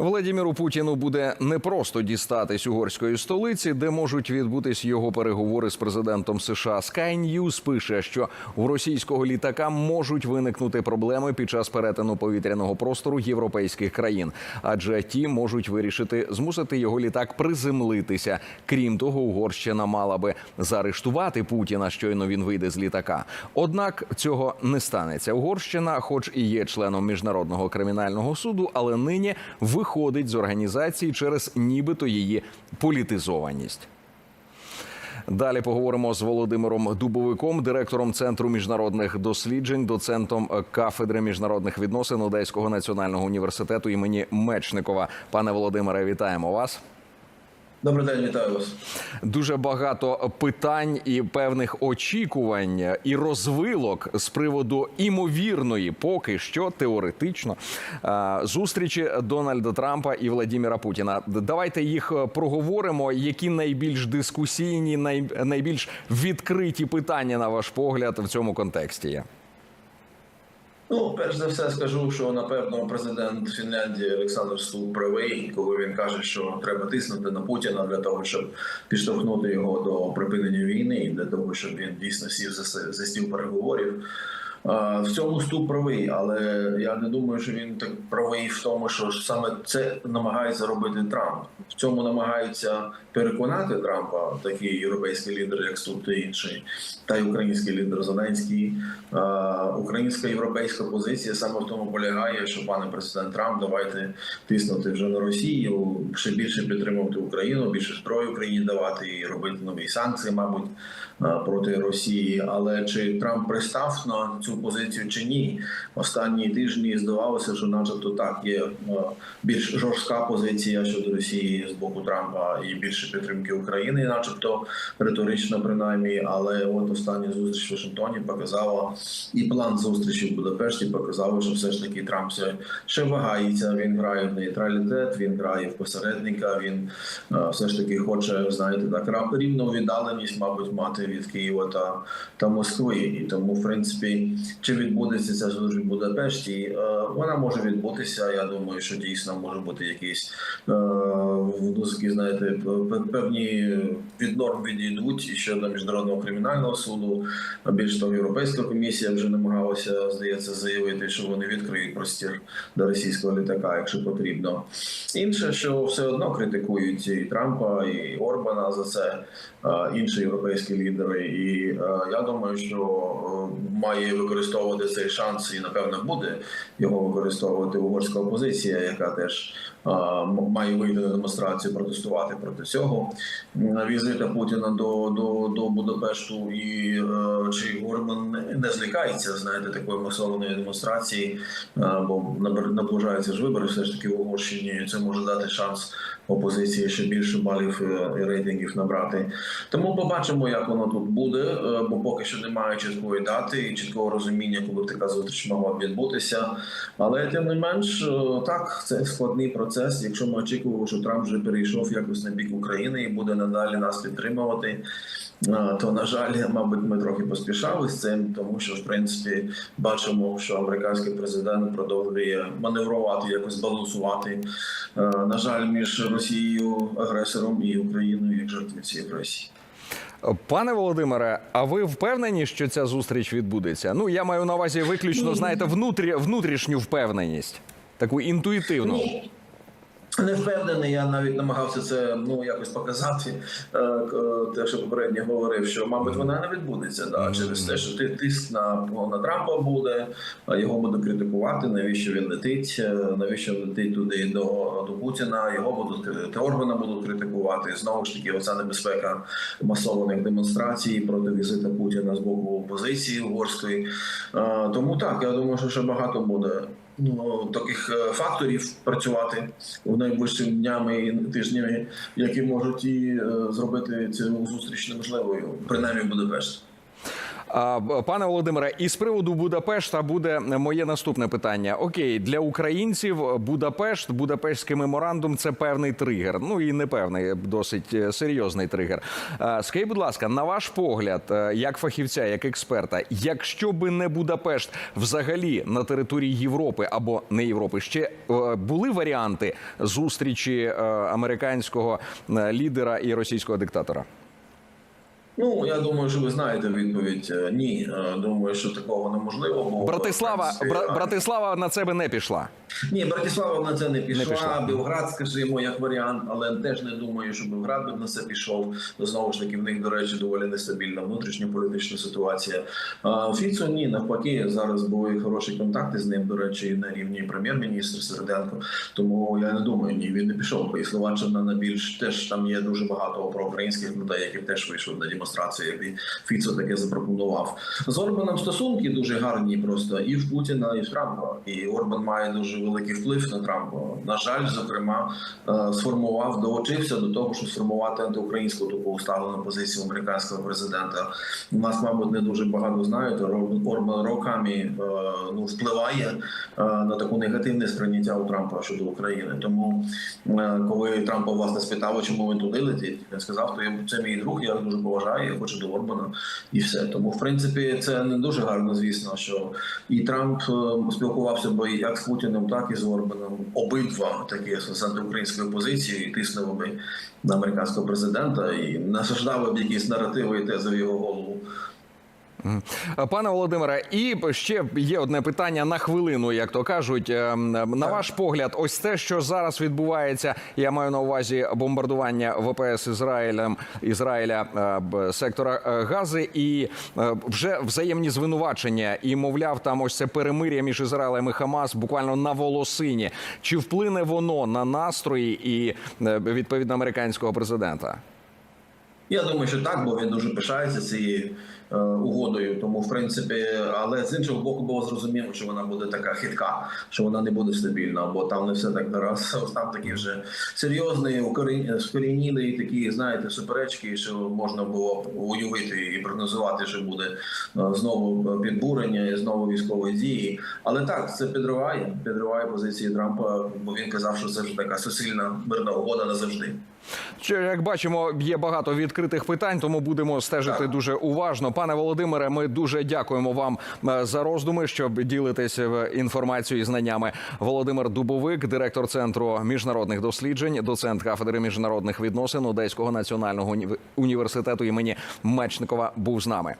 Владіміру Путіну буде непросто дістатись угорської столиці, де можуть відбутись його переговори з президентом США. Sky News пише, що у російського літака можуть виникнути проблеми під час перетину повітряного простору європейських країн, адже ті можуть вирішити змусити його літак приземлитися. Крім того, Угорщина мала би заарештувати Путіна, щойно він вийде з літака. Однак цього не станеться. Угорщина, хоч і є членом міжнародного кримінального суду, але нині виходить з організації через нібито її політизованість. Далі поговоримо з Володимиром Дубовиком, директором центру міжнародних досліджень, доцентом кафедри міжнародних відносин Одеського національного університету імені Мечникова. Пане Володимире, вітаємо вас. Добрий день, вітаю вас. Дуже багато питань і певних очікувань і розвилок з приводу імовірної, поки що теоретично е, зустрічі Дональда Трампа і Владіміра Путіна. Давайте їх проговоримо. Які найбільш дискусійні, найбільш відкриті питання, на ваш погляд, в цьому контексті є? Ну, перш за все, скажу, що напевно президент Фінляндії Олександр Стук правий, коли він каже, що треба тиснути на Путіна для того, щоб підштовхнути його до припинення війни, і для того, щоб він дійсно сів за, стіл переговорів. В цьому Ступ правий, але я не думаю, що він так правий в тому, що саме це намагається робити Трамп. В цьому намагаються переконати Трампа такі європейські лідери, як Ступ та інші, та й український лідер Зеленський. Українська європейська позиція саме в тому полягає, що пане президент Трамп, давайте тиснути вже на Росію, ще більше підтримувати Україну, більше зброї Україні давати і робити нові санкції, мабуть, проти Росії. Але чи Трамп пристав на цю позицію чи ні? Останні тижні здавалося, що, начебто, так є більш жорстка позиція щодо Росії з боку Трампа і більше підтримки України, начебто риторично, принаймні. Але от остання зустріч в Вашингтоні показала і план зустрічі в Будапешті показав, що все ж таки Трамп ще вагається. Він грає в нейтралітет, він грає в посередника. Він е, все ж таки хоче, знаєте, так рівну віддаленість, мабуть, мати від Києва та, та Москви. І тому, в принципі, чи відбудеться ця зустріч в Будапешті, е, вона може відбутися. Я думаю, що дійсно може бути якісь е, ну, такі, знаєте, певні від норм відійдуть щодо міжнародного кримінального суду. Більш того, Європейська комісія вже намагалася, здається, заявити, що вони відкриють простір до російського літака, якщо потрібно. Інше, що все одно критикують і Трампа, і Орбана за це, а, інші європейські лідери. І е, я думаю, що е, має використовувати цей шанс, і напевно буде його використовувати угорська опозиція, яка теж а, має вийти на демонстрацію, протестувати проти цього М, візита Путіна до, до, до Будапешту. І е, чи Орбан не- злякається, знаєте, такої масованої демонстрації, а, бо набер- наближаються ж вибори, все ж таки в Угорщині. Це може дати шанс опозиції ще більше балів е, і рейтингів набрати. Тому побачимо, як воно тут буде, е, бо поки що немає чіткої дати і чіткого розуміння, коли така зустріч могла відбутися. Але тим не менш, е, так це складний процес. Якщо ми очікували, що Трамп вже перейшов якось на бік України і буде надалі нас підтримувати. е, То на жаль, мабуть, ми трохи поспішали з цим, тому що в принципі бачимо, що американський президент продовжує маневрувати, якось балансувати. е, На жаль, між Росією агресором і Україною як жертвою цієї агресії. Пане Володимире, а ви впевнені, що ця зустріч відбудеться? Ну я маю на увазі виключно, знаєте, внутрі, внутрішню впевненість, таку інтуїтивну. Ні. Не впевнений, я навіть намагався це ну якось показати. е, Те, що попередньо говорив, що мабуть вона не відбудеться. Да, через те, що ти тиск на, на Трампа буде, його будуть критикувати. Навіщо він летить? е, Навіщо він летить туди до, до Путіна? Його будуть Орбана будуть критикувати. Знову ж таки, оця небезпека масованих демонстрацій проти візита Путіна з боку опозиції угорської. Е, Тому так, я думаю, що ще багато буде ну, таких е, факторів працювати в найближчими днями і тижнями, які можуть і е, зробити цю зустріч неможливою, принаймні в Будапешті. Пане Володимире, із приводу Будапешта буде моє наступне питання. Окей, для українців Будапешт, Будапештський меморандум це певний тригер. Ну і не певний, досить е, серйозний тригер. Скажіть, будь ласка, на ваш погляд, е, як фахівця, як експерта, якщо би не Будапешт взагалі на території Європи або не Європи, ще е, були варіанти зустрічі американського лідера і російського диктатора? Ну я думаю, що ви знаєте відповідь. Е, Ні, Е, думаю, що такого неможливо. Бо Братислава, принципі, Бра- Братислава на це би не пішла. Ні, Братислава на це не пішла. пішла. Білград, скажімо, як варіант, але теж не думаю, що Білград би на це пішов. Знову ж таки, в них, до речі, доволі нестабільна внутрішньополітична ситуація. А Фіцо ні, навпаки, зараз були хороші контакти з ним. До речі, на рівні прем'єр-міністр Середенко. Тому я не думаю, ні, він не пішов. І Словаччина на більш теж там є дуже багато проукраїнських людей, які теж вийшли на демонстрацію, як і Фіцо таке запропонував. З Орбаном стосунки дуже гарні просто і в Путіна, і в Трампа. І Орбан має дуже великий вплив на Трампа. На жаль, зокрема, е, сформував, долучився до того, щоб сформувати антиукраїнську таку усталену позицію американського президента. У нас, мабуть, не дуже багато знають. Орбан роками е, ну впливає е, на таку негативне сприйняття у Трампа щодо України. Тому коли Трампа власне спитав, чому він туди летить, він сказав, то це мій друг, я дуже поважаю, я хочу до Орбана і все. Тому, в принципі, це не дуже гарно, звісно, що і Трамп е, спілкувався би як з Путіним, так і з Орбаном. Обидва такі з антиукраїнської позиції тиснули би на американського президента і насаждали б якісь наративи і тези в його голову. Пане Володимире, і ще є одне питання на хвилину, як то кажуть. Ем, На ваш погляд, ось те, що зараз відбувається, я маю на увазі бомбардування ВПС Ізраїлем Ізраїля е, сектора е, Гази, і е, вже взаємні звинувачення, і мовляв, там ось це перемир'я між Ізраїлем і Хамас буквально на волосині. Чи вплине воно на настрої і відповідно американського президента? Я думаю, що так, бо він дуже пишається цією угодою. Тому, в принципі, але з іншого боку, було зрозуміло, що вона буде така хитка, що вона не буде стабільна, бо там не все так. Ось там такі вже серйозні, скорінілі такі, знаєте, суперечки, що можна було уявити і прогнозувати, що буде е, знову підбурення і знову військові дії. Але так, це підриває, підриває позиції Трампа, бо він казав, що це вже така суцільна мирна угода назавжди. Як бачимо, є багато відкритих питань, тому будемо стежити Так. дуже уважно. Пане Володимире, ми дуже дякуємо вам е, за роздуми, щоб ділитися е, інформацією і знаннями. Володимир Дубовик, директор центру міжнародних досліджень, доцент кафедри міжнародних відносин Одеського національного уні- університету імені Мечникова, був з нами.